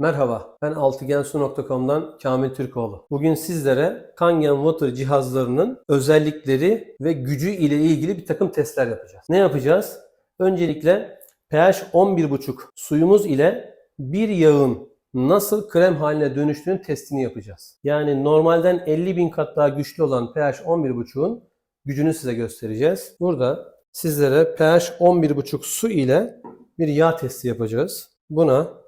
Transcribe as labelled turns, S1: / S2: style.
S1: Merhaba, ben altıgensu.com'dan Kamil Türkoğlu. Bugün sizlere Kangen Water cihazlarının özellikleri ve gücü ile ilgili bir takım testler yapacağız. Ne yapacağız? Öncelikle pH 11,5 suyumuz ile bir yağın nasıl krem haline dönüştüğünün testini yapacağız. Yani normalden 50 bin kat daha güçlü olan pH 11,5'un gücünü size göstereceğiz. Burada sizlere pH 11,5 su ile bir yağ testi yapacağız. Buna